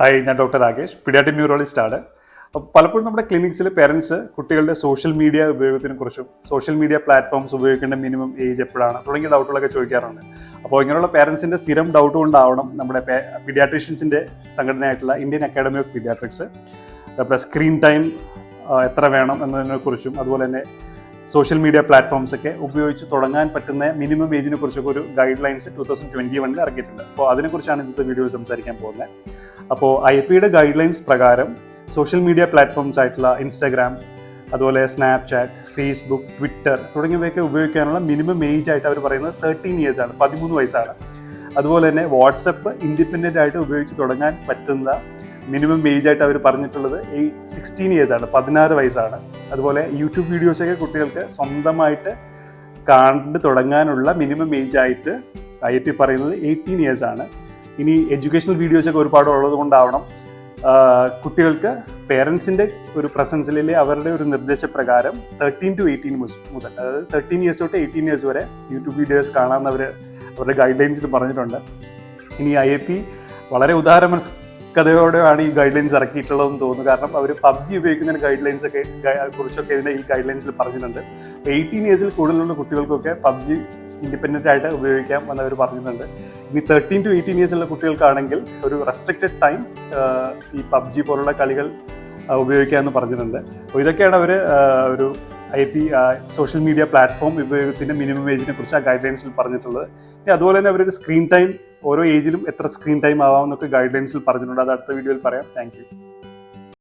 Hi ഞാൻ doctor Rakesh പിഡിയാട്ടി അപ്പോൾ പലപ്പോഴും നമ്മുടെ ക്ലിനിക്സിൽ പേരൻസ് കുട്ടികളുടെ സോഷ്യൽ മീഡിയ ഉപയോഗത്തിനെ കുറിച്ചും സോഷ്യൽ മീഡിയ പ്ലാറ്റ്ഫോംസ് ഉപയോഗിക്കേണ്ട മിനിമം ഏജ് എപ്പോഴാണ് തുടങ്ങിയ ഡൗട്ടുകളൊക്കെ ചോദിക്കാറുണ്ട്. അപ്പോൾ ഇങ്ങനെയുള്ള പേരൻസിന്റെ സ്ഥിരം ഡൗട്ട് കൊണ്ടാവണം നമ്മുടെ പീഡിയാട്രീഷ്യൻസിന്റെ സംഘടനയായിട്ടുള്ള ഇന്ത്യൻ അക്കാഡമി ഓഫ് പീഡിയാട്രിക്സ് നമ്മുടെ സ്ക്രീൻ ടൈം എത്ര വേണം എന്നതിനെക്കുറിച്ചും അതുപോലെ തന്നെ സോഷ്യൽ മീഡിയ പ്ലാറ്റ്ഫോംസ് ഒക്കെ ഉപയോഗിച്ച് തുടങ്ങാൻ പറ്റുന്ന മിനിമം ഏജിനെ കുറിച്ചൊക്കെ ഒരു guidelines two thousand twenty വണ്ണിൽ ഇറക്കിയിട്ടുണ്ട് അപ്പോൾ അതിനെക്കുറിച്ചാണ് ഇന്നത്തെ വീഡിയോയിൽ സംസാരിക്കാൻ പോകുന്നത്. അപ്പോൾ ഐ പിയുടെ ഗൈഡ് ലൈൻസ് പ്രകാരം സോഷ്യൽ മീഡിയ പ്ലാറ്റ്ഫോംസ് ആയിട്ടുള്ള ഇൻസ്റ്റാഗ്രാം അതുപോലെ സ്നാപ്ചാറ്റ് ഫേസ്ബുക്ക് ട്വിറ്റർ തുടങ്ങിയവയൊക്കെ ഉപയോഗിക്കാനുള്ള മിനിമം ഏജ് ആയിട്ട് അവർ പറയുന്നത് തേർട്ടീൻ ഇയേഴ്സ് ആണ് പതിമൂന്ന് വയസ്സാണ്. അതുപോലെ തന്നെ വാട്സപ്പ് ഇൻഡിപെൻഡന്റ് ആയിട്ട് ഉപയോഗിച്ച് തുടങ്ങാൻ പറ്റുന്ന മിനിമം ഏജ് ആയിട്ട് അവർ പറഞ്ഞിട്ടുള്ളത് സിക്സ്റ്റീൻ ഇയേഴ്സ് ആണ് പതിനാറ് വയസ്സാണ്. അതുപോലെ യൂട്യൂബ് വീഡിയോസൊക്കെ കുട്ടികൾക്ക് സ്വന്തമായിട്ട് കണ്ട് തുടങ്ങാനുള്ള മിനിമം ഏജ് ആയിട്ട് ഐ പറയുന്നത് എയ്റ്റീൻ ഇയേഴ്സ് ആണ്. ഇനി എഡ്യൂക്കേഷണൽ വീഡിയോസൊക്കെ ഒരുപാട് ഉള്ളത് കൊണ്ടാവണം. കുട്ടികൾക്ക് പേരൻസിന്റെ ഒരു പ്രസൻസിലെ അവരുടെ ഒരു നിർദ്ദേശപ്രകാരം തേർട്ടീൻ ടു എയ്റ്റീൻ മുതൽ അതായത് തേർട്ടീൻ ഇയേഴ്സ് തൊട്ട് എയ്റ്റീൻ ഇയേഴ്സ് വരെ യൂട്യൂബ് വീഡിയോസ് കാണാമെന്ന് അവർ അവരുടെ ഗൈഡ് ലൈൻസിൽ പറഞ്ഞിട്ടുണ്ട്. ഇനി ഐ എ പി വളരെ ഉദാഹരണമനസ്കതയോടെയാണ് ഈ ഗൈഡ് ലൈൻസ് ഇറക്കിയിട്ടുള്ളതെന്ന് തോന്നുന്നു. കാരണം അവർ പബ്ജി ഉപയോഗിക്കുന്നതിന് ഗൈഡ് ലൈൻസ് ഒക്കെ കുറിച്ചൊക്കെ ഇതിന്റെ ഈ ഗൈഡ് ലൈൻസിൽ പറഞ്ഞിട്ടുണ്ട്. അപ്പോൾ എയ്റ്റീൻ ഇയേഴ്സിൽ കൂടുതലുള്ള കുട്ടികൾക്കൊക്കെ പബ്ജി ഇൻഡിപെൻഡന്റ് ആയിട്ട് ഉപയോഗിക്കാം എന്നവർ പറഞ്ഞിട്ടുണ്ട്. ഇനി തേർട്ടീൻ ടു എയ്റ്റീൻ ഇയേഴ്സുള്ള കുട്ടികൾക്കാണെങ്കിൽ ഒരു റെസ്ട്രിക്റ്റഡ് ടൈം ഈ പബ്ജി പോലുള്ള കളികൾ ഉപയോഗിക്കാമെന്ന് പറഞ്ഞിട്ടുണ്ട്. അപ്പോൾ ഇതൊക്കെയാണ് അവർ ഒരു I P social media platform ഉപയോഗത്തിന്റെ മിനിമം ഏജിനെ കുറിച്ച് ആ ഗൈഡ് ലൈൻസിൽ പറഞ്ഞിട്ടുള്ളത്. ഇനി അതുപോലെ തന്നെ അവരൊരു സ്ക്രീൻ ടൈം ഓരോ ഏജിലും എത്ര സ്ക്രീൻ ടൈം ആവാമെന്നൊക്കെ ഗൈഡ് ലൈൻസിൽ പറഞ്ഞിട്ടുണ്ട്. അത് അടുത്ത വീഡിയോയിൽ പറയാം. താങ്ക്